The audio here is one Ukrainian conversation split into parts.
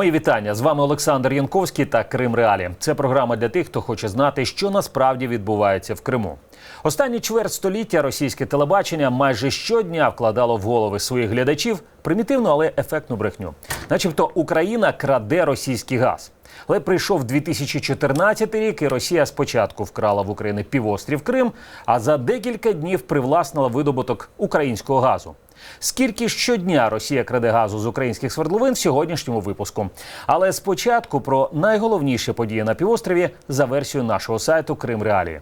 Мої вітання з вами Олександр Янковський та Крим Реалі. Це програма для тих, хто хоче знати, що насправді відбувається в Криму. Останні чверть століття російське телебачення майже щодня вкладало в голови своїх глядачів примітивну, але ефектну брехню. Начебто Україна краде російський газ. Але прийшов 2014 рік, і Росія спочатку вкрала в Україні півострів Крим, а за декілька днів привласнила видобуток українського газу. Скільки щодня Росія краде газу з українських свердловин в сьогоднішньому випуску. Але спочатку про найголовніші події на півострові за версією нашого сайту Крим Реалії.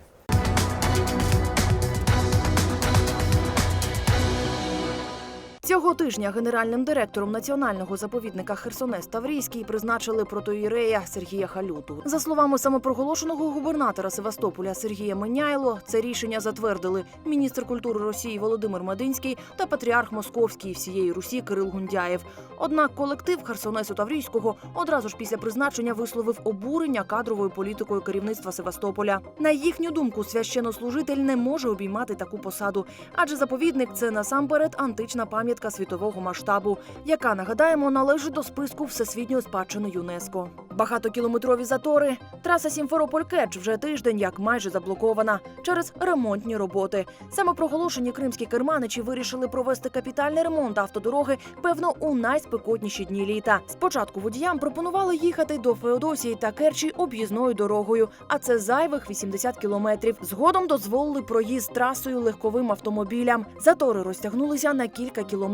Цього тижня генеральним директором національного заповідника Херсонес Таврійський призначили протоїрея Сергія Халюту. За словами самопроголошеного губернатора Севастополя Сергія Меняйло, це рішення затвердили міністр культури Росії Володимир Мединський та патріарх Московський всієї Русі Кирил Гундяєв. Однак колектив Херсонесу Таврійського одразу ж після призначення висловив обурення кадровою політикою керівництва Севастополя. На їхню думку, священнослужитель не може обіймати таку посаду, адже заповідник це насамперед антична пам'ятка світового масштабу, яка нагадаємо належить до списку всесвітньої спадщини ЮНЕСКО. Багатокілометрові затори. Траса Сімферополь-Керч вже тиждень як майже заблокована через ремонтні роботи. Саме проголошені кримські керманичі вирішили провести капітальний ремонт автодороги, певно, у найспекотніші дні літа. Спочатку водіям пропонували їхати до Феодосії та Керчі об'їзною дорогою, а це зайвих 80 кілометрів. Згодом дозволили проїзд трасою легковим автомобілям. Затори розтягнулися на кілька кілометрів.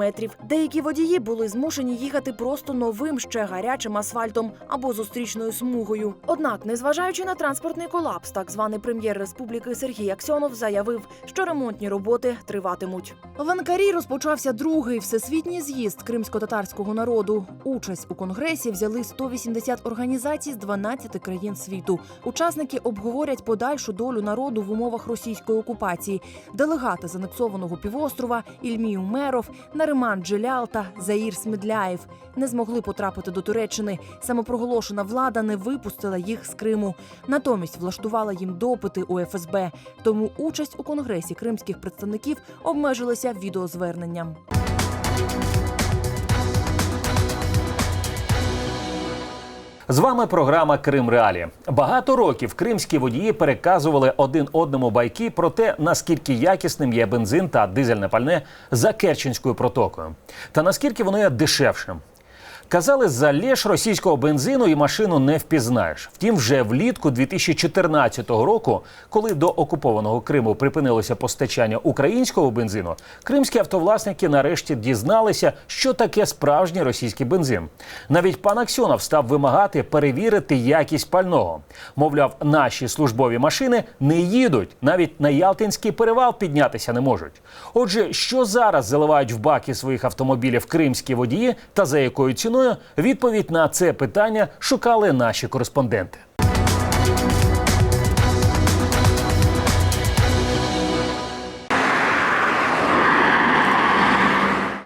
Деякі водії були змушені їхати просто новим ще гарячим асфальтом або зустрічною смугою. Однак, незважаючи на транспортний колапс, так званий прем'єр республіки Сергій Аксьонов заявив, що ремонтні роботи триватимуть. В Анкарі розпочався другий всесвітній з'їзд кримсько-татарського народу. Участь у конгресі взяли 180 організацій з 12 країн світу. Учасники обговорять подальшу долю народу в умовах російської окупації. Делегати з анексованого півострова Ільмій Умеров, Нариман Джелял та Заїр Смідляєв не змогли потрапити до Туреччини. Самопроголошена влада не випустила їх з Криму. Натомість влаштувала їм допити у ФСБ. Тому участь у конгресі кримських представників обмежилася відеозверненням. З вами програма Крим Реалі. Багато років кримські водії переказували один одному байки про те, наскільки якісним є бензин та дизельне пальне за Керченською протокою, та наскільки воно є дешевшим. Казали, залєш російського бензину і машину не впізнаєш. Втім, вже влітку 2014 року, коли до окупованого Криму припинилося постачання українського бензину, кримські автовласники нарешті дізналися, що таке справжній російський бензин. Навіть пан Аксьонов став вимагати перевірити якість пального. Мовляв, наші службові машини не їдуть, навіть на Ялтинський перевал піднятися не можуть. Отже, що зараз заливають в баки своїх автомобілів кримські водії та за якою ціною? Відповідь на це питання шукали наші кореспонденти.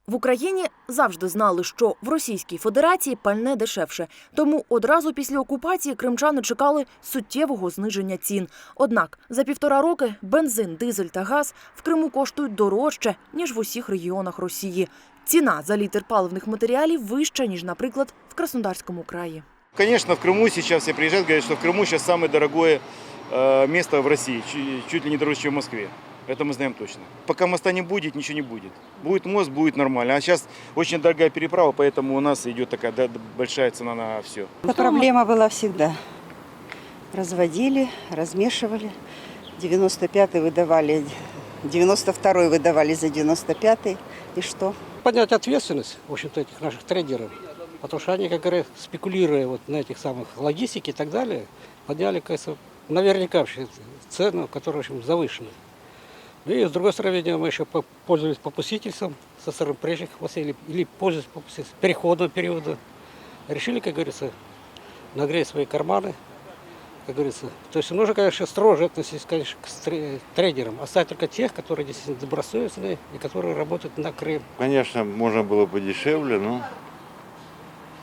В Україні завжди знали, що в Російській Федерації пальне дешевше. Тому одразу після окупації кримчани чекали суттєвого зниження цін. Однак за півтора роки бензин, дизель та газ в Криму коштують дорожче ніж в усіх регіонах Росії. Ціна за літр паливних матеріалів вища ніж, наприклад, в Краснодарському краї. Конечно, в Крыму сейчас все приезжают, говорят, что в Крыму сейчас самое дорогое э, место в России, чуть, чуть ли не дороже, чем в Москве. Это мы знаем точно. Пока моста не будет, ничего не будет. Будет мост, будет нормально. А сейчас очень дорогая переправа, поэтому у нас идет такая да, большая цена на все. Это проблема была всегда. Разводили, размешивали. 95-й выдавали, 92-й выдавали за 95-й. И что? Поднять ответственность, в общем-то, этих наших трейдеров. Потому что они, как говорят, спекулируя вот на этих самых логистике и так далее, подняли, кажется, наверняка вообще цену, которая, в общем, завышена. Ну И с другой стороны, видимо, мы еще по- пользовались попустительством со стороны прежних властей или, или пользовались попустительством переходного периода. Решили, как говорится, нагреть свои карманы, как говорится. То есть нужно, конечно, строже относиться, конечно, к стре- трейдерам. Оставить только тех, которые действительно добросовестные и которые работают на Крым. Конечно, можно было подешевле, но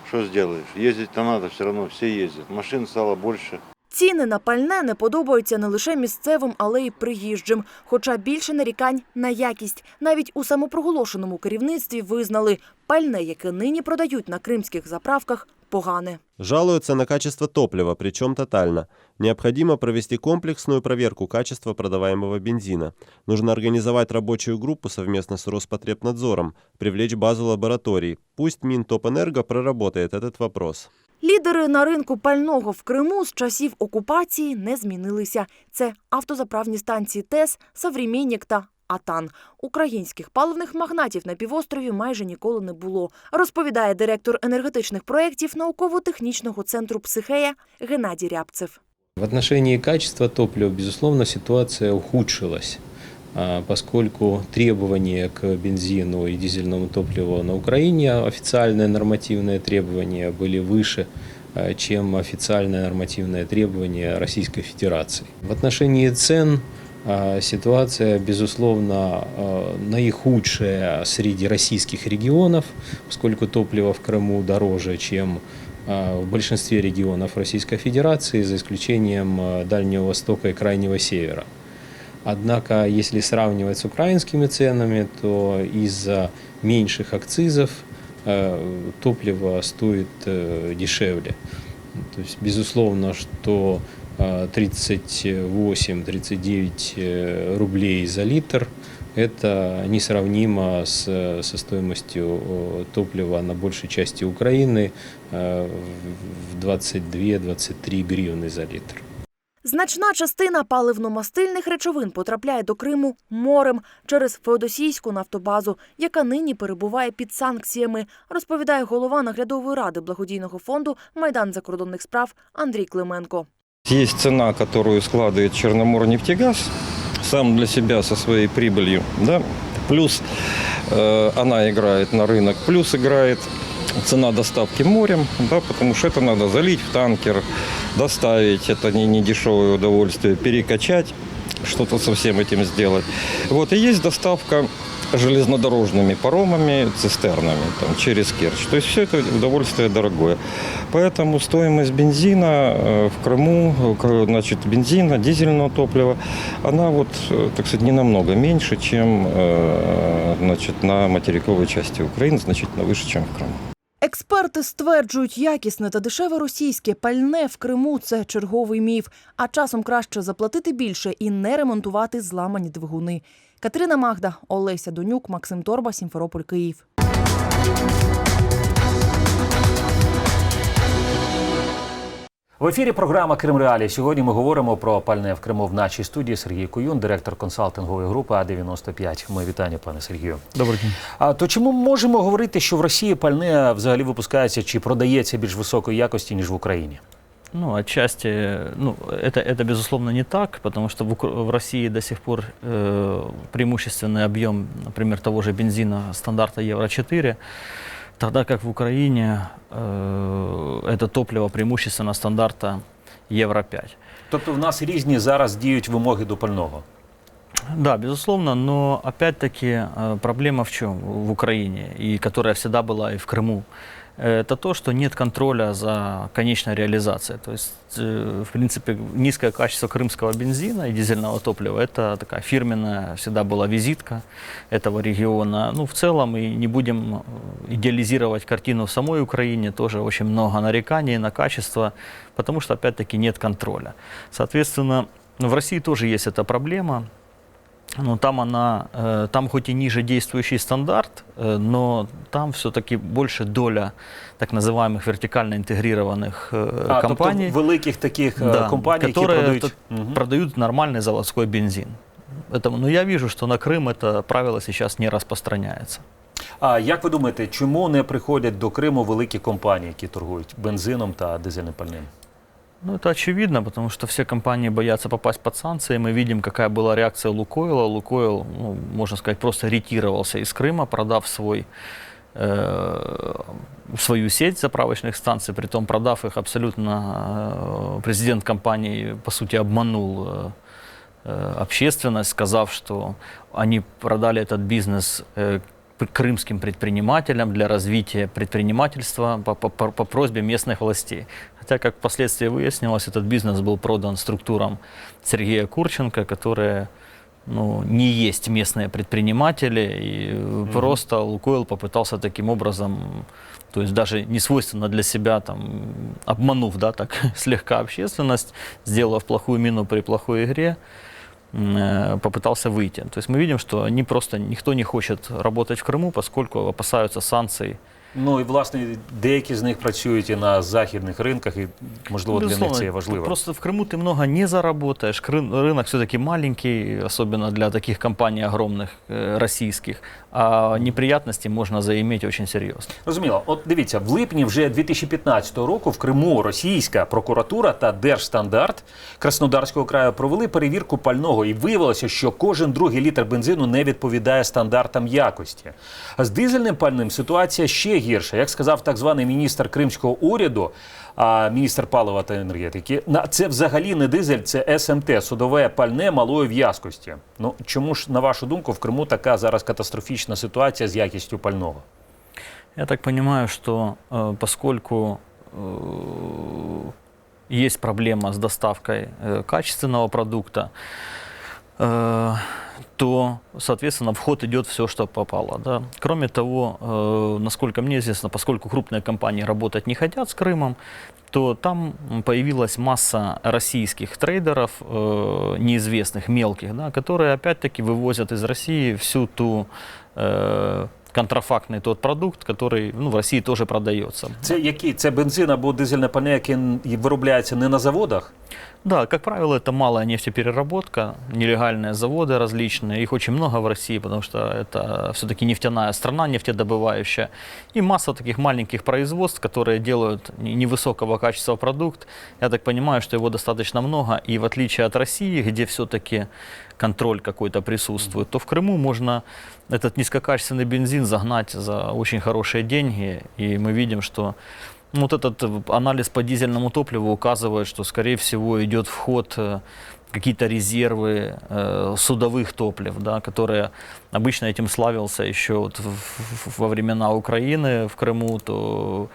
что сделаешь? Ездить-то надо все равно, все ездят. Машин стало больше. Ціни на пальне не подобаються не лише місцевим, але й приїжджим. Хоча більше нарікань на якість. Навіть у самопроголошеному керівництві визнали, пальне, яке нині продають на кримських заправках, погане. Жалуются на качество топлива, причем тотально. Необходимо провести комплексную проверку качества продаваемого бензина. Нужно организовать рабочую группу совместно с Роспотребнадзором, привлечь базу лабораторий. Пусть Минтопэнерго проработает этот вопрос. Лідери на ринку пального в Криму з часів окупації не змінилися. Це автозаправні станції ТЕС, Саврімєнік та Атан. Українських паливних магнатів на півострові майже ніколи не було, розповідає директор енергетичних проєктів науково-технічного центру «Психея» Геннадій Рябцев. В отношении качества топлива, безусловно, ситуация ухудшилась, поскольку требования к бензину и дизельному топливу на Украине, официальные нормативные требования были выше, а, чем официальное нормативное требование Российской Федерации. В отношении цен а, ситуация, безусловно, а, наихудшая среди российских регионов, поскольку топливо в Крыму дороже, чем а, в большинстве регионов Российской Федерации, за исключением а, Дальнего Востока и Крайнего Севера. Однако, если сравнивать с украинскими ценами, то из-за меньших акцизов э, топливо стоит э, дешевле. То есть, безусловно, что э, 38-39 э, рублей за литр это несравнимо с, со стоимостью топлива на большей части Украины в 22-23 гривны за литр. Значна частина паливно-мастильних речовин потрапляє до Криму морем через Феодосійську нафтобазу, яка нині перебуває під санкціями, розповідає голова наглядової ради благодійного фонду Майдан закордонних справ Андрій Клименко. Есть цена, которую складывает Черноморнефтегаз сам для себя со своей прибылью, да, плюс э, она играет на рынок, плюс играет цена доставки морем, да, потому что это надо залить в танкер, доставить, это не, не дешевое удовольствие, перекачать, что-то со всем этим сделать. Вот, и есть доставка железнодорожными паромами, цистернами там, через Керчь. То есть все это удовольствие дорогое. Поэтому стоимость бензина э, в Крыму, э, к- значит, бензина, дизельного топлива, она вот, э, так сказать, не намного меньше, чем э, значит, на материковой части Украины, значительно выше, чем в Крыму. Експерти стверджують, якісне та дешеве російське пальне в Криму це черговий міф. А часом краще заплатити більше і не ремонтувати зламані двигуни. Катерина Магда, Олеся Донюк, Максим Торба, Сімферополь, Київ. В ефірі програма Крим Реалі. Сьогодні ми говоримо про пальне в Криму в нашій студії Сергій Куюн, директор консалтингової групи А95. Ми вітання, пане Сергію. Добрый день. А то чому можемо говорити, що в Росії пальне взагалі випускається чи продається більш високої якості ніж в Україні? Ну, отчасти, ну, это, это безусловно не так, потому что в, Укра- в России до сих пор э, преимущественный объем, например, того же бензина стандарта Евро-4, тогда как в Украине э, это топливо преимущественно стандарта Евро-5. Тобто в нас різні зараз діють вимоги до пального. Да, безусловно, но опять-таки э, проблема в чем в Украине, и которая всегда была и в Крыму, это то, что нет контроля за конечной реализацией. То есть, э, в принципе, низкое качество крымского бензина и дизельного топлива – это такая фирменная всегда была визитка этого региона. Ну, в целом, и не будем э, идеализировать картину в самой Украине, тоже очень много нареканий на качество, потому что, опять-таки, нет контроля. Соответственно, в России тоже есть эта проблема. Ну, там она, э, там хоть и ниже действующий стандарт, э, но там все-таки больше доля так называемых вертикально интегрированных э, А, компаний, тобто великих таких е, да, компаній, які которые продають. т- Мгм. продают нормальный заводской бензин. Это, но я вижу, что на Крым это правило сейчас не распространяется. А як ви думаєте, чому не приходять до Криму великі компанії, які торгують бензином та дизельним пальним? Ну, это очевидно, потому что все компании боятся попасть под санкции. Мы видим, какая была реакция Лукойла. Лукойл, ну, можно сказать, просто ретировался из Крыма, продав свой, э, свою сеть заправочных станций, притом продав их абсолютно, э, президент компании, по сути, обманул э, э, общественность, сказав, что они продали этот бизнес э, крымским предпринимателям для развития предпринимательства по, по- по- по просьбе местных властей. Хотя, как впоследствии выяснилось, этот бизнес был продан структурам Сергея Курченко, которые ну, не есть местные предприниматели, и э, просто Лукойл попытался таким образом, то есть даже не свойственно для себя, там, обманув, да, так слегка общественность, сделав плохую мину при плохой игре, попытался выйти. То есть мы видим, что они просто, никто не хочет работать в Крыму, поскольку опасаются санкций. Ну і власне деякі з них працюють і на західних ринках, і можливо для них Безусловно, це є важливо. Просто в Крыму ты много не заработаешь. Кры- Рынок все-таки маленький, особенно для таких компаний огромных, э, российских. А неприятности можно заиметь очень серьезно. Розуміло, от дивіться, в липні вже 2015 року в Криму російська прокуратура та Держстандарт Краснодарського краю провели перевірку пального і виявилося, що кожен другий літр бензину не відповідає стандартам якості. З дизельним пальним ситуація ще гірша. Як сказав так званий міністр кримського уряду, а міністр палива та енергетики, на це взагалі не дизель, це СМТ, судове пальне малої в'язкості. Ну чому ж на вашу думку в Криму така зараз катастрофічна ситуація з якістю пального? Я так понимаю, что э, поскольку э, есть проблема с доставкой э, качественного продукта, э, то, соответственно, в ход идет все, что попало. Да? Кроме того, э, насколько мне известно, поскольку крупные компании работать не хотят с Крымом, то там появилась масса российских трейдеров, э, неизвестных, мелких, да, которые опять-таки вывозят из России всю ту э, контрафактный тот продукт, который ну, в России тоже продается. Це які? Це бензин або дизельне пальне, яке виробляється не на заводах? Да, как правило, это малая нефтепереработка, нелегальные заводы различные. Их очень много в России, потому что это все-таки нефтяная страна, нефтедобывающая. И масса таких маленьких производств, которые делают не- невысокого качества продукт. Я так понимаю, что его достаточно много. И в отличие от России, где все-таки контроль какой-то присутствует, то в Крыму можно этот низкокачественный бензин загнать за очень хорошие деньги. И мы видим, что Вот этот э, анализ по дизельному топливу указывает, что, скорее всего, идет в ход э, какие-то резервы э, судовых топлив, да, которые обычно этим славился еще вот в- в- во времена Украины в Крыму, то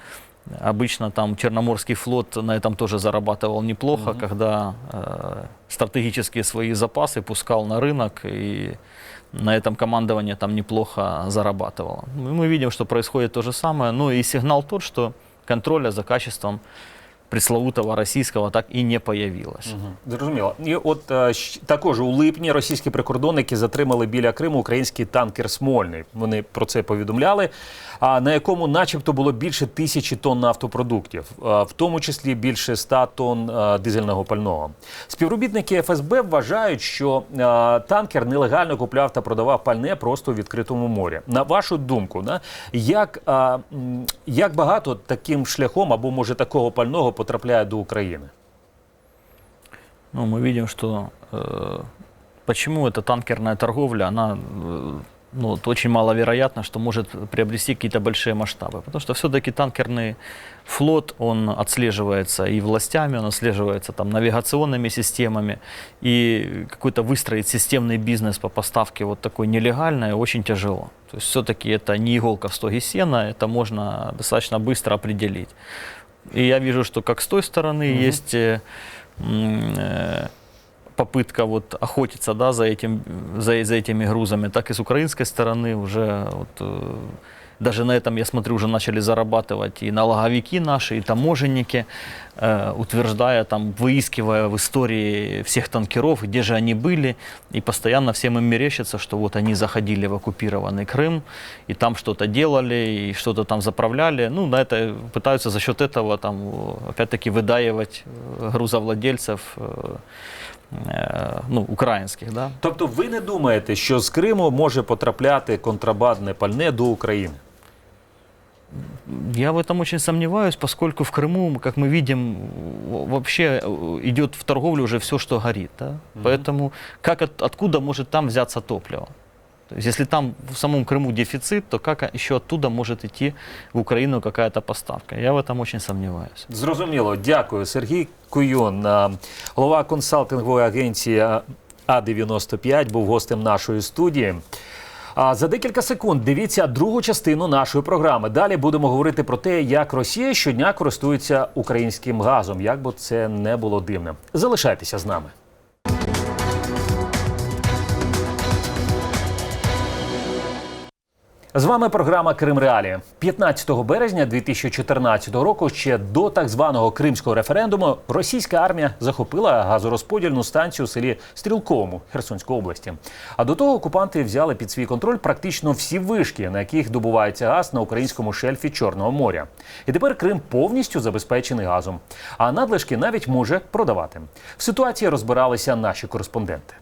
обычно там Черноморский флот на этом тоже зарабатывал неплохо, когда э, стратегические свои запасы пускал на рынок и на этом командование там неплохо зарабатывало. Мы видим, что происходит то же самое. Ну и сигнал тот, что контроля за качеством пресловутого российского так і не появилось. Зрозуміло. І от е, щ- також у липні російські прикордонники затримали біля Криму український танкер Смольний. Вони про це повідомляли. А на якому, начебто, було більше тисячі тонн нафтопродуктів, е, в тому числі більше 100 тонн е, дизельного пального. Співробітники ФСБ вважають, що е, танкер нелегально купляв та продавав пальне просто у відкритому морі. На вашу думку, да, як, е, м, як багато таким шляхом або може такого пального потрапляє до України? Ну, мы видим, что э, почему эта танкерная торговля, она э, ну, вот очень маловероятно, что может приобрести какие-то большие масштабы. Потому что все-таки танкерный флот, он отслеживается и властями, он отслеживается там, навигационными системами. И какой-то выстроить системный бизнес по поставке вот такой нелегальной очень тяжело. То есть все-таки это не иголка в стоге сена, это можно достаточно быстро определить. И я вижу, что как с той стороны есть э, м, э, попытка вот охотиться да, за, этим, за, за этими грузами, так и с украинской стороны уже вот, э, даже на этом, я смотрю, уже начали зарабатывать и налоговики наши, и таможенники, э, утверждая, там, выискивая в истории всех танкеров, где же они были, и постоянно всем им мерещится, что вот они заходили в оккупированный Крым, и там что-то делали, и что-то там заправляли. Ну, на это пытаются за счет этого, там, о, опять-таки, выдаивать э, грузовладельцев, э, э, ну, украинских, да. Тобто ви не думаєте, що з Криму може потрапляти контрабандне пальне до України? Я в этом очень сомневаюсь, поскольку в Крыму, как мы видим, в- вообще э, идет в торговлю уже все, что горит. Да? Поэтому как от- откуда может там взяться топливо? То есть, если там в самом Крыму дефицит, то как еще оттуда может идти в Украину какая-то поставка? Я в этом очень сомневаюсь. Зрозуміло, дякую. Сергій Куйон, а, голова консалтингової агенції А- А95, був гостем нашої студії. А за декілька секунд дивіться другу частину нашої програми. Далі будемо говорити про те, як Росія щодня користується українським газом, як би це не було дивним. Залишайтеся з нами. З вами програма Крим Реалії. 15 березня 2014 року, ще до так званого кримського референдуму, російська армія захопила газорозподільну станцію у селі Стрілковому Херсонської області. А до того окупанти взяли під свій контроль практично всі вишки, на яких добувається газ на українському шельфі Чорного моря. І тепер Крим повністю забезпечений газом. А надлишки навіть може продавати. В ситуації розбиралися наші кореспонденти.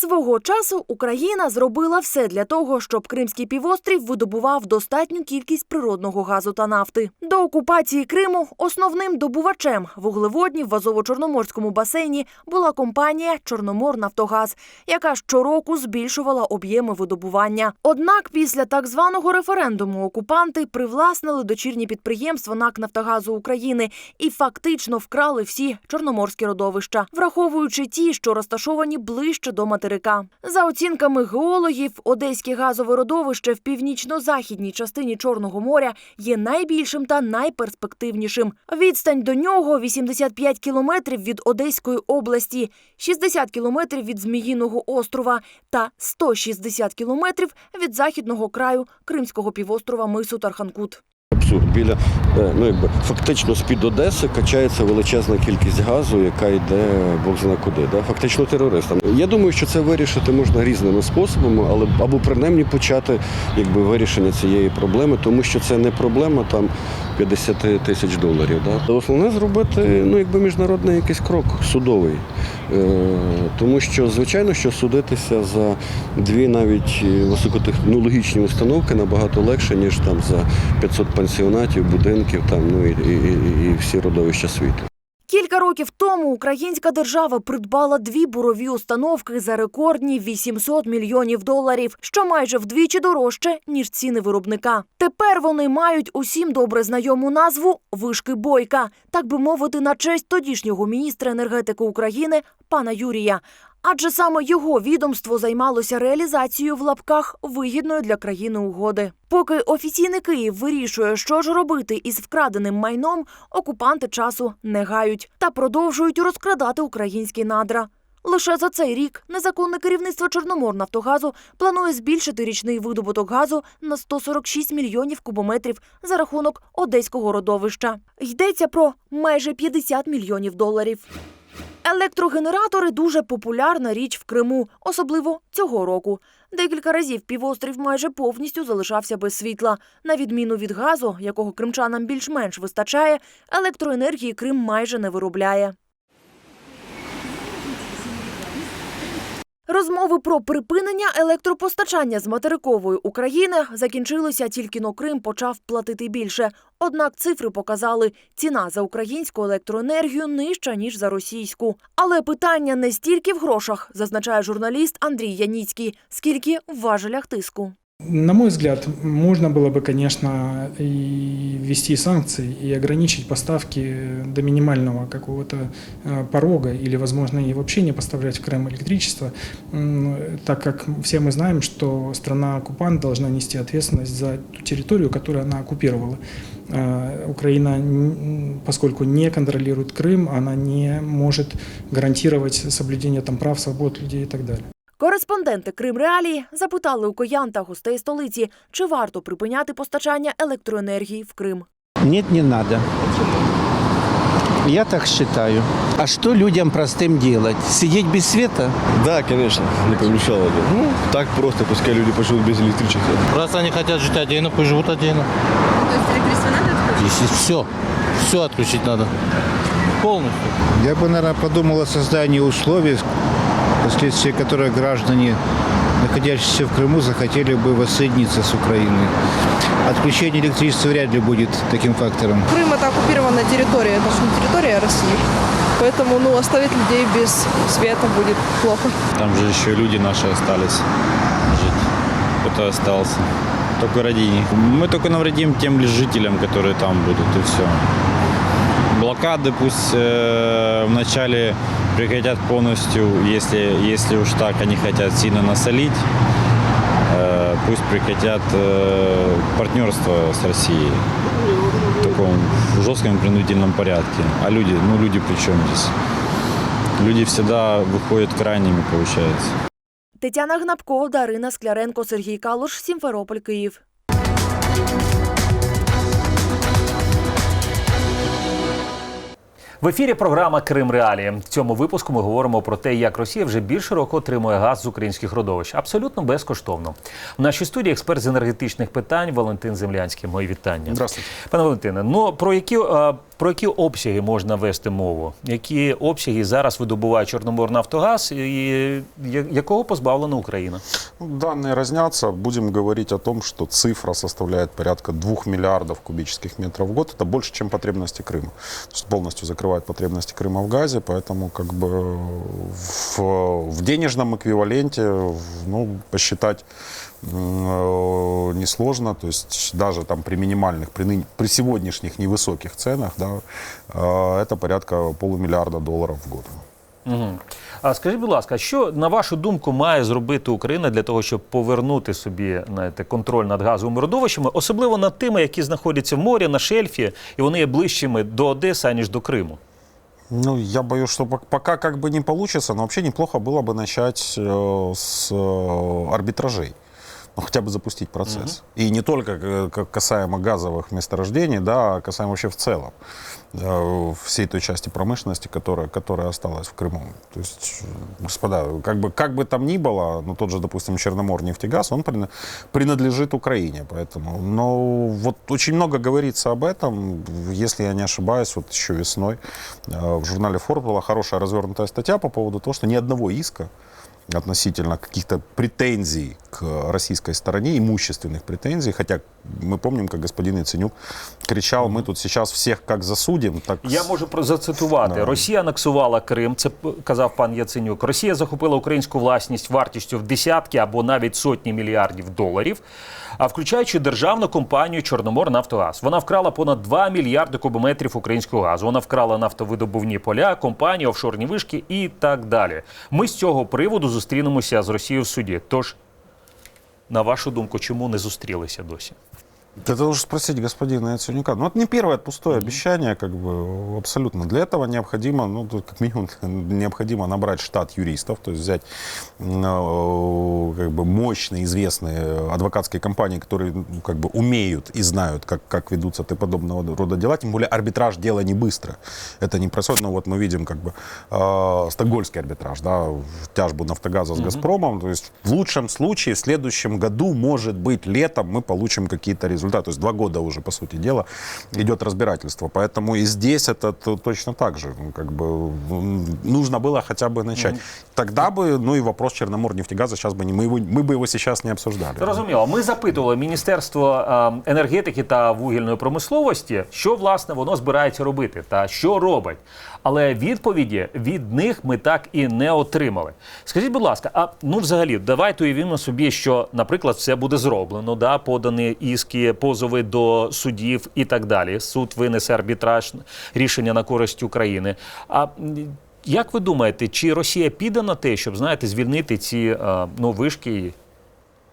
Свого часу Україна зробила все для того, щоб Кримський півострів видобував достатню кількість природного газу та нафти. До окупації Криму основним добувачем вуглеводнів в Азово-Чорноморському басейні була компанія Чорноморнафтогаз, яка щороку збільшувала об'єми видобування. Однак після так званого референдуму окупанти привласнили дочірні підприємства НАК Нафтогазу України і фактично вкрали всі чорноморські родовища, враховуючи ті, що розташовані ближче до материка. За оцінками геологів, одеське газове родовище в північно-західній частині Чорного моря є найбільшим та найперспективнішим. Відстань до нього 85 кілометрів від Одеської області, 60 кілометрів від Зміїного острова та 160 кілометрів від західного краю Кримського півострова Мису Тарханкут. Абсурд. Біля е, ну, якби, фактично з-під Одеси качається величезна кількість газу, яка йде Бог зна куди. Да? Фактично терористам. Я думаю, що це вирішити можна різними способами, але або принаймні почати якби, вирішення цієї проблеми, тому що це не проблема там 50 тисяч доларів. Да? Основне зробити ну, якби міжнародний якийсь крок судовий. Е, тому що, звичайно, що судитися за дві навіть е, високотехнологічні установки набагато легше, ніж там за 500 пансіонатів, будинків там, ну, і, і, і, і всі родовища світу. Кілька років тому українська держава придбала дві бурові установки за рекордні 800 мільйонів доларів, що майже вдвічі дорожче ніж ціни виробника. Тепер вони мають усім добре знайому назву вишки бойка, так би мовити, на честь тодішнього міністра енергетики України пана Юрія. Адже саме його відомство займалося реалізацією в лапках вигідної для країни угоди. Поки офіційний Київ вирішує, що ж робити із вкраденим майном, окупанти часу не гають та продовжують розкрадати українські надра. Лише за цей рік незаконне керівництво Чорноморнафтогазу планує збільшити річний видобуток газу на 146 мільйонів кубометрів за рахунок одеського родовища. Йдеться про майже 50 мільйонів доларів. Електрогенератори дуже популярна річ в Криму, особливо цього року. Декілька разів півострів майже повністю залишався без світла. На відміну від газу, якого кримчанам більш-менш вистачає, електроенергії Крим майже не виробляє. Розмови про припинення електропостачання з материкової України закінчилися тільки но Крим почав платити більше. Однак цифри показали, ціна за українську електроенергію нижча ніж за російську. Але питання не стільки в грошах, зазначає журналіст Андрій Яніцький, скільки в важелях тиску. На мой взгляд, можно было бы, конечно, и ввести санкции и ограничить поставки до минимального какого-то э, порога или, возможно, и вообще не поставлять в Крым электричество, так как все мы знаем, что страна-оккупант должна нести ответственность за ту территорию, которую она оккупировала. Э, Украина, поскольку не контролирует Крым, она не может гарантировать соблюдение там прав, свобод людей и так далее. Кореспонденти Крим Реалії запитали у коян та гостей столиці, чи варто припиняти постачання електроенергії в Крим. Нет, не надо. Я так считаю. А что людям простым делать? Сидеть без света? Да, конечно, не помешало бы. Ну, так просто, пускай люди поживут без электричества. Раз они хотят жить отдельно, пусть живут отдельно. То есть электричество надо отключить? Если все, все отключить надо. Полностью. Я бы, наверное, подумал о создании условий, вследствие которых граждане, находящиеся в Крыму, захотели бы воссоединиться с Украиной. Отключение электричества вряд ли будет таким фактором. Крым это оккупированная территория, это же не территория России. Поэтому ну, оставить людей без света будет плохо. Там же еще люди наши остались жить. Кто-то остался. Только ради них. Мы только навредим тем лишь жителям, которые там будут, и все. блокады пусть э, вначале прекратят полностью, если, если уж так они хотят сильно насолить, э, пусть прекратят э, партнерство с Россией в таком жестком принудительном порядке. А люди, ну люди при чем здесь? Люди всегда выходят крайними, получается. Тетяна Гнапко, Дарина Скляренко, Сергій Калуш, Сімферополь, Київ. В ефірі програма Крим Реалії. В цьому випуску ми говоримо про те, як Росія вже більше року отримує газ з українських родовищ абсолютно безкоштовно. В нашій студії експерт з енергетичних питань Валентин Землянський. Мої вітання. Здравствуйте. Пане Валентине, ну про які е, про які обсяги можна вести мову? Які обсяги зараз видобуває Чорноморнафтогаз і я- якого позбавлена Україна? Ну, Данные разнятся. Будем говорить о том, что цифра составляет порядка 2 миллиардов кубических метров в год. Это больше, чем потребности Крыма. То есть полностью закрывает потребности Крыма в газе, поэтому как бы в, в денежном эквиваленте ну, посчитать э, несложно. То есть даже там при минимальных, при, при сегодняшних невысоких ценах, да, э, это порядка полумиллиарда долларов в год. Угу. А скажіть, будь ласка, що на вашу думку має зробити Україна для того, щоб повернути собі знаєте, контроль над газовими родовищами, особливо над тими, які знаходяться в морі на шельфі, і вони є ближчими до Одеси, аніж до Криму? Ну, я боюсь, что пок- пока как бы не получится, но вообще неплохо было бы начать э, с э, арбитражей. Ну, хотя бы запустить процесс. И не только э, касаемо газовых месторождений, да, а касаемо вообще в целом э, всей той части промышленности, которая, которая осталась в Крыму. То есть, э, господа, как бы, как бы там ни было, ну, тот же, допустим, Черномор нефтегаз, он прина- принадлежит Украине, поэтому, но вот очень много говорится об этом, если я не ошибаюсь, вот еще весной в журнале Forbes была хорошая развернутая статья по поводу того, что ни одного иска относительно каких-то претензий к российской стороне, имущественных претензий, хотя мы помним, как господин Яценюк кричал, мы тут сейчас всех как засудим, так... Я можу про- зацитувати. Да. Росія анексувала Крим, це п- казав пан Яценюк. Росія захопила українську власність вартістю в десятки або навіть сотні мільярдів доларів, а включаючи державну компанію Чорноморнафтогаз. Вона вкрала понад 2 мільярди кубометрів українського газу. Вона вкрала нафтовидобувні поля, компанії, офшорні вишки і так далі. Ми з цього приводу зустрінемося з Росією в суді. Тож, на вашу думку, чому не зустрілися досі? Это нужно спросить господина Яценюка. Ну, это не первое пустое обещание, как бы, абсолютно. Для этого необходимо, ну, тут как минимум, необходимо набрать штат юристов, то есть взять ну, как бы мощные, известные адвокатские компании, которые ну, как бы умеют и знают, как, как ведутся ты подобного рода дела. Тем более арбитраж дело не быстро. Это не происходит, но вот мы видим как бы э, стокгольский арбитраж, да, тяжбу Нафтогаза с Газпромом. То есть в лучшем случае в следующем году, может быть, летом мы получим какие-то результаты. То есть два года уже, по сути дела, идет разбирательство. Поэтому и здесь это т- точно так же. Ну, Как бы м, нужно было хотя бы начать. Тогда бы, ну и вопрос Черномор нефтегаза сейчас бы не мы, его, мы бы его сейчас не обсуждали. Зрозуміло. Ми запитували Міністерство е, енергетики та вугільної промисловості, що власне воно збирається робити та що робить. Але відповіді від них ми так і не отримали. Скажіть, будь ласка, а ну взагалі, давайте уявімо собі, що, наприклад, все буде зроблено, да, подані іски, позови до судів і так далі. Суд винесе арбітраж рішення на користь України. А як ви думаєте, чи Росія піде на те, щоб знаєте, звільнити ці е, ну, вишки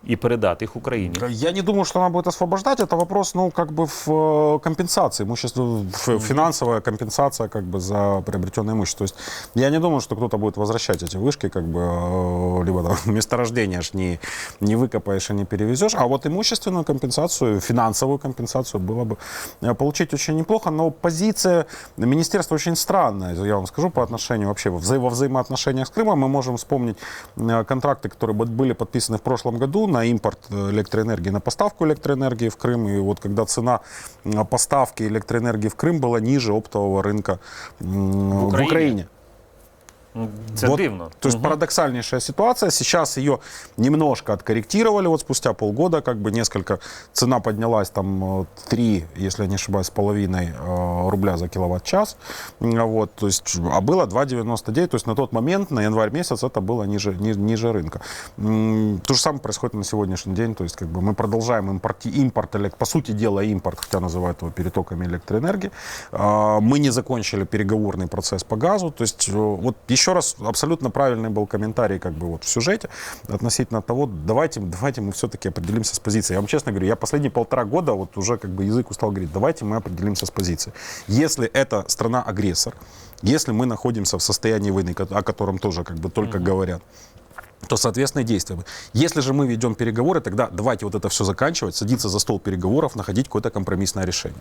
и передати їх Україні. Я не думаю, что она будет освобождать. Это вопрос, ну, как бы в э, компенсации имущества, в финансовая компенсация как бы за приобретенное имущество. То есть я не думаю, что кто-то будет возвращать эти вышки, как бы, э, либо там месторождение ж не, не выкопаешь и не перевезешь. А вот имущественную компенсацию, финансовую компенсацию было бы э, получить очень неплохо. Но позиция министерства очень странная, я вам скажу, по отношению вообще во вза- во взаимоотношениях с Крымом. Мы можем вспомнить э, контракты, которые б- были подписаны в прошлом году на импорт э, электроэнергии, на поставку электроэнергии в Крым. И вот когда цена э, поставки электроэнергии в Крым была ниже оптового рынка м, в Украине? Украине. Це Вот, дивно. То есть парадоксальнейшая ситуация. Сейчас ее немножко откорректировали. Вот спустя полгода как бы несколько цена поднялась там э, 3, если я не ошибаюсь, с половиной э, рубля за киловатт-час. Вот, то есть, а было 2,99. То есть на тот момент, на январь месяц, это было ниже, ни- ниже рынка. То же самое происходит на сегодняшний день. То есть как бы мы продолжаем импорт, элек- по сути дела импорт, хотя называют его перетоками электроэнергии. А, Мы не закончили переговорный процесс по газу. То есть э, вот еще раз абсолютно правильный был комментарий как бы вот в сюжете относительно того, давайте, давайте мы все-таки определимся с позицией. Я вам честно говорю, я последние полтора года вот уже как бы язык устал говорить, давайте мы определимся с позицией. Если это страна-агрессор, если мы находимся в состоянии войны, ко- о котором тоже как бы только говорят, то, соответственно, и действуем. Если же мы ведем переговоры, тогда давайте вот это все заканчивать, садиться за стол переговоров, находить какое-то компромиссное решение.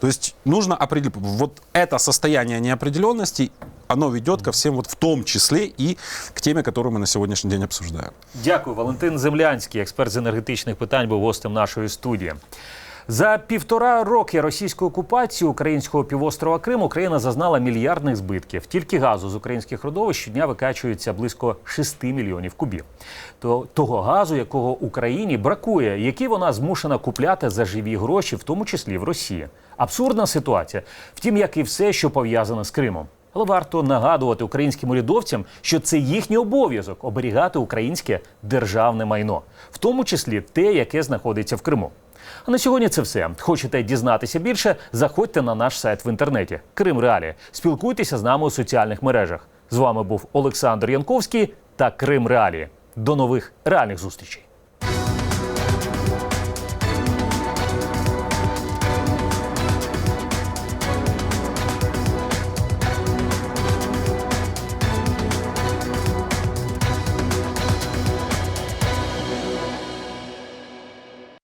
То есть нужно определить, вот это состояние неопределенности, оно ведет ко всем, вот в том числе и к теме, которую мы на сегодняшний день обсуждаем. Дякую, Валентин Землянський, експерт з енергетичних питань, був гостем нашої студії. За півтора роки російської окупації українського півострова Крим Україна зазнала мільярдних збитків. Тільки газу з українських родовищ щодня викачується близько 6 мільйонів кубів. То того газу, якого Україні бракує, який вона змушена купляти за живі гроші, в тому числі в Росії. Абсурдна ситуація. Втім, як і все, що пов'язане з Кримом. Але варто нагадувати українським урядовцям, що це їхній обов'язок оберігати українське державне майно, в тому числі те, яке знаходиться в Криму. А на сьогодні це все. Хочете дізнатися більше? Заходьте на наш сайт в інтернеті Крим Реалі. Спілкуйтеся з нами у соціальних мережах. З вами був Олександр Янковський та Крим Реалі. До нових реальних зустрічей.